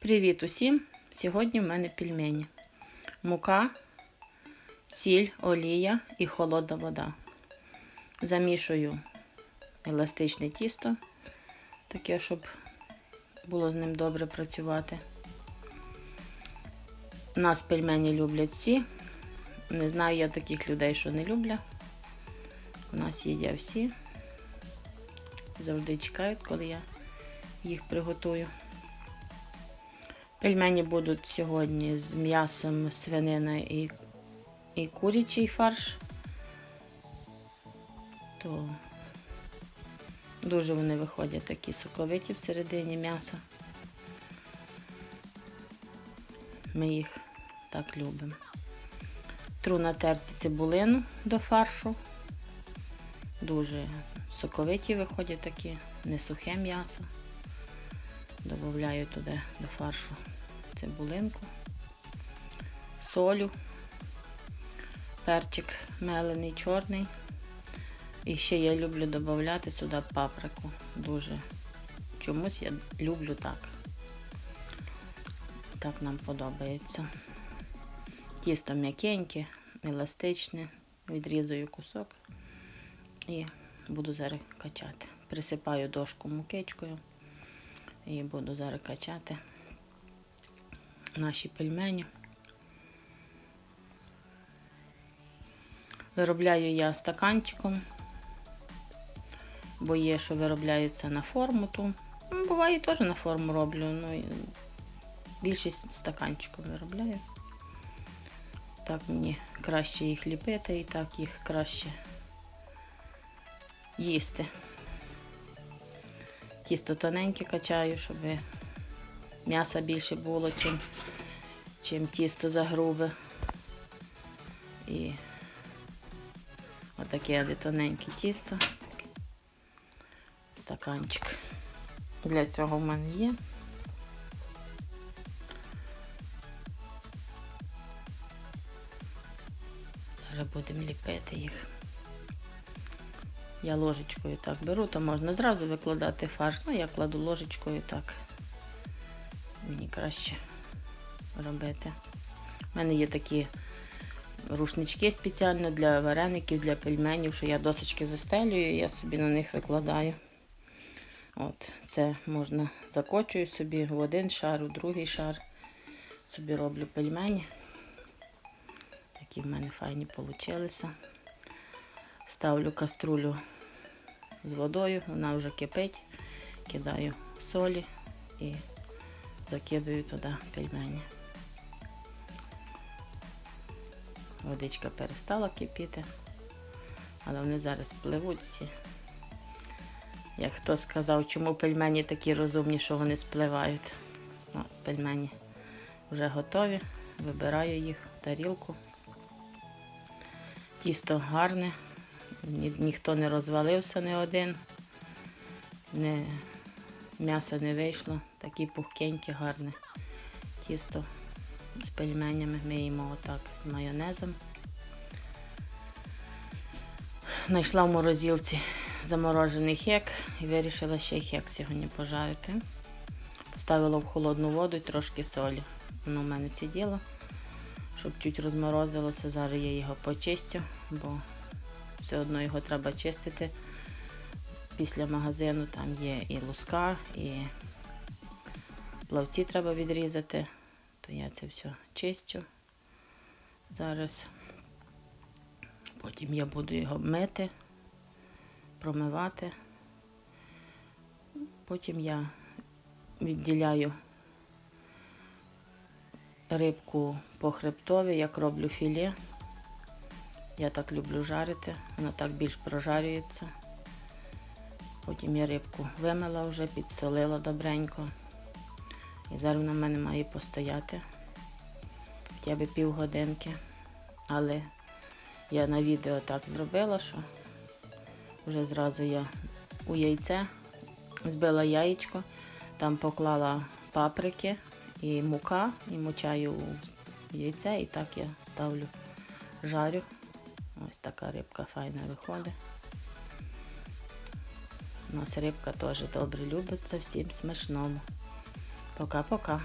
Привіт усім! Сьогодні в мене пельмені. Мука, сіль, олія і холодна вода. Замішую еластичне тісто, таке, щоб було з ним добре працювати. Нас пельмені люблять всі. Не знаю я таких людей, що не люблять. У нас їдять всі. Завжди чекають, коли я їх приготую. Пельмені будуть сьогодні з м'ясом свинина і, і курячий фарш. То дуже вони виходять такі соковиті всередині м'яса. Ми їх так любимо. Тру на терці цибулину до фаршу. Дуже соковиті виходять такі, не сухе м'ясо. Добавляю туди до фаршу цибулинку, солю, перчик мелений, чорний. І ще я люблю додати сюди паприку. Дуже чомусь я люблю так. Так нам подобається. Тісто м'якеньке, еластичне. Відрізую кусок і буду зараз качати. Присипаю дошку мукичкою. І буду зараз качати наші пельмені. Виробляю я стаканчиком, бо є, що виробляються на форму ту. Ну, буває теж на форму роблю, ну більшість стаканчиком виробляю. Так мені краще їх ліпити і так їх краще їсти. Тісто тоненьке качаю, щоб м'яса більше було, чим, чим тісто загрубе. І отаке тоненьке тісто. Стаканчик. Для цього в мене є. Зараз будемо ліпити їх. Я ложечкою так беру, то можна зразу викладати фарш. Ну, я кладу ложечкою так. Мені краще робити. У мене є такі рушнички спеціально для вареників, для пельменів, що я досочки застелюю, і я собі на них викладаю. От, Це можна закочую собі в один шар, у другий шар. Собі роблю пельмені. Такі в мене файні вийшли. Ставлю каструлю з водою, вона вже кипить, кидаю солі і закидаю туди пельмені. Водичка перестала кипіти, але вони зараз пливуть всі. Як хто сказав, чому пельмені такі розумні, що вони спливають. О, пельмені вже готові, вибираю їх в тарілку. Тісто гарне, ні, ніхто не розвалився не один, не, м'ясо не вийшло, такі пухкенькі, гарне тісто з пельменями. Ми їмо отак з майонезом. Знайшла в морозилці заморожений хек і вирішила ще хек сьогодні пожарити. Поставила в холодну воду і трошки солі. Воно в мене сиділо, щоб чуть розморозилося. Зараз я його почистю, бо все одно його треба чистити. Після магазину там є і луска, і плавці треба відрізати, то я це все чистю зараз. Потім я буду його мити, промивати. Потім я відділяю рибку по хребтові, як роблю філе. Я так люблю жарити, воно так більш прожарюється. Потім я рибку вимила вже, підсолила добренько. І зараз вона в мене має постояти хоча б півгодинки. Але я на відео так зробила, що вже зразу я у яйце збила яєчко, там поклала паприки і мука, і мочаю в яйце, і так я ставлю жарю. Ось така рибка файна виходить. У нас рибка теж добре любиться, всім смачному. Пока-пока.